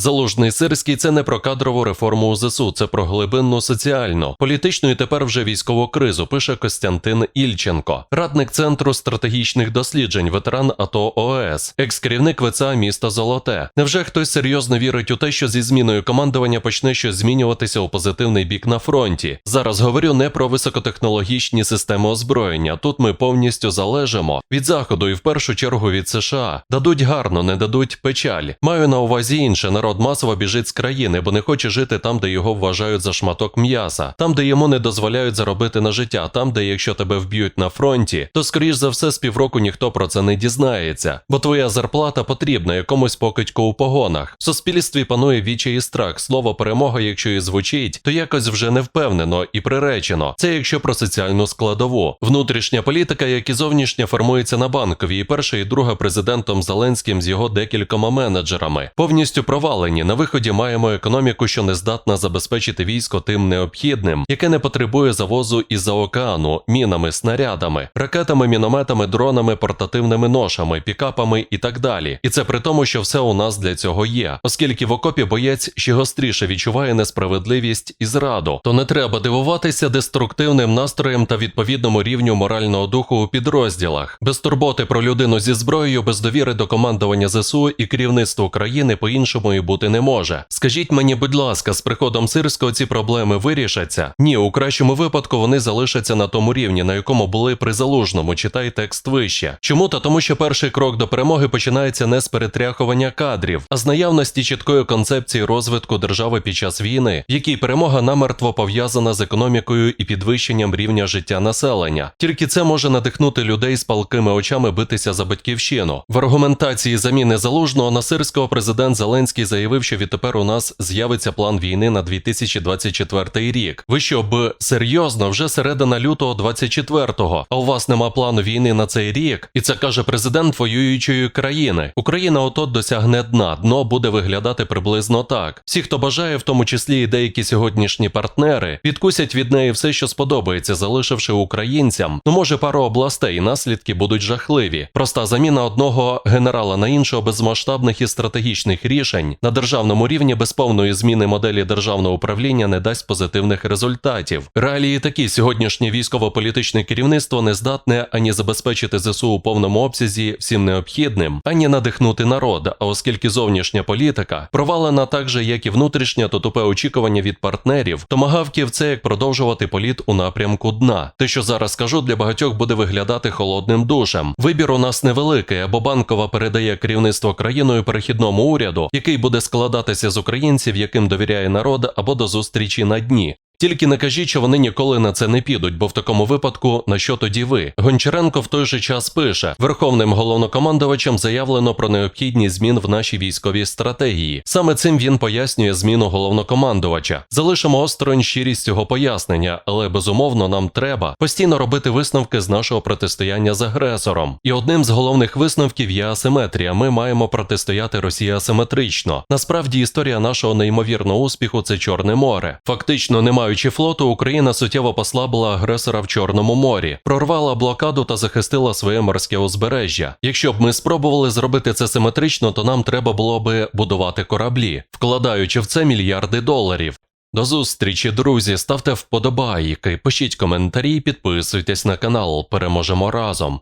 Залужний сирський це не про кадрову реформу у ЗСУ, це про глибинну соціальну, політичну і тепер вже військову кризу. Пише Костянтин Ільченко, радник центру стратегічних досліджень, ветеран АТО ОС, екс-керівник ВЦА міста Золоте. Невже хтось серйозно вірить у те, що зі зміною командування почне щось змінюватися у позитивний бік на фронті? Зараз говорю не про високотехнологічні системи озброєння. Тут ми повністю залежимо від заходу і в першу чергу від США. Дадуть гарно, не дадуть печаль. Маю на увазі інше. Народ масово біжить з країни, бо не хоче жити там, де його вважають за шматок м'яса, там, де йому не дозволяють заробити на життя, там, де якщо тебе вб'ють на фронті, то скоріш за все з півроку ніхто про це не дізнається, бо твоя зарплата потрібна якомусь покидьку у погонах. В суспільстві панує вічай і страх. Слово перемога, якщо і звучить, то якось вже не впевнено і приречено. Це якщо про соціальну складову. Внутрішня політика, як і зовнішня, формується на банковій. І перша і друга президентом Зеленським з його декількома менеджерами. Повністю провалені. На виході маємо економіку, що не здатна забезпечити військо тим необхідним, яке не потребує завозу із-за океану, мінами, снарядами, ракетами, мінометами, дронами, портативними ношами, пікапами і так далі. І це при тому, що все у нас для цього є, оскільки в окопі боєць ще гостріше відчуває несправедливість і зраду, то не треба дивуватися деструктивним настроєм та відповідному рівню морального духу у підрозділах, без турботи про людину зі зброєю, без довіри до командування ЗСУ і керівництву країни по-іншому і бути не може. Скажіть мені, будь ласка, з приходом сирського ці проблеми вирішаться? Ні, у кращому випадку вони залишаться на тому рівні, на якому були при залужному. Читай текст вище. Чому та тому, що перший крок до перемоги починається не з перетряхування кадрів, а з наявності чіткої концепції розвитку держави під час війни, в якій перемога намертво пов'язана з економікою і підвищенням рівня життя населення. Тільки це може надихнути людей з палкими очами битися за батьківщину. В аргументації заміни залужного на сирського президент Зеленський заявив, що відтепер у нас з'явиться план війни на 2024 рік. Ви що б серйозно вже середина лютого 24-го, а у вас нема плану війни на цей рік? І це каже президент воюючої країни. Україна отот досягне дна. Дно буде виглядати приблизно так. Всі, хто бажає, в тому числі і деякі сьогоднішні партнери, відкусять від неї все, що сподобається, залишивши українцям. Ну може пару областей, наслідки будуть жахливі. Проста заміна одного генерала на іншого без масштабних і стратегічних рішень на державному рівні без повної зміни моделі державного управління не дасть позитивних результатів. Реалії такі сьогоднішнє військово-політичне керівництво не здатне ані забезпечити ЗСУ у повному обсязі всім необхідним, ані надихнути народ. А оскільки зовнішня політика провалена так же, як і внутрішня, то тупе очікування від партнерів, томагавків це як продовжувати політ у напрямку дна. Те, що зараз скажу, для багатьох буде виглядати холодним душем. Вибір у нас невеликий, або банкова передає керівництво країною перехідному уряду, який буде складатися з українців, яким довіряє народ, або до зустрічі на дні. Тільки не кажіть, що вони ніколи на це не підуть, бо в такому випадку на що тоді ви? Гончаренко в той же час пише: Верховним головнокомандувачем заявлено про необхідність змін в нашій військовій стратегії. Саме цим він пояснює зміну головнокомандувача. Залишимо осторонь щирість цього пояснення, але безумовно нам треба постійно робити висновки з нашого протистояння з агресором. І одним з головних висновків є асиметрія. Ми маємо протистояти Росії асиметрично. Насправді історія нашого неймовірного успіху це Чорне море. Фактично, не маючи флоту, Україна суттєво послабила агресора в Чорному морі, прорвала блокаду та захистила своє морське узбережжя. Якщо б ми спробували зробити це симетрично, то нам треба було би будувати кораблі, вкладаючи в це мільярди доларів. До зустрічі, друзі, ставте вподобайки, пишіть коментарі, підписуйтесь на канал. Переможемо разом.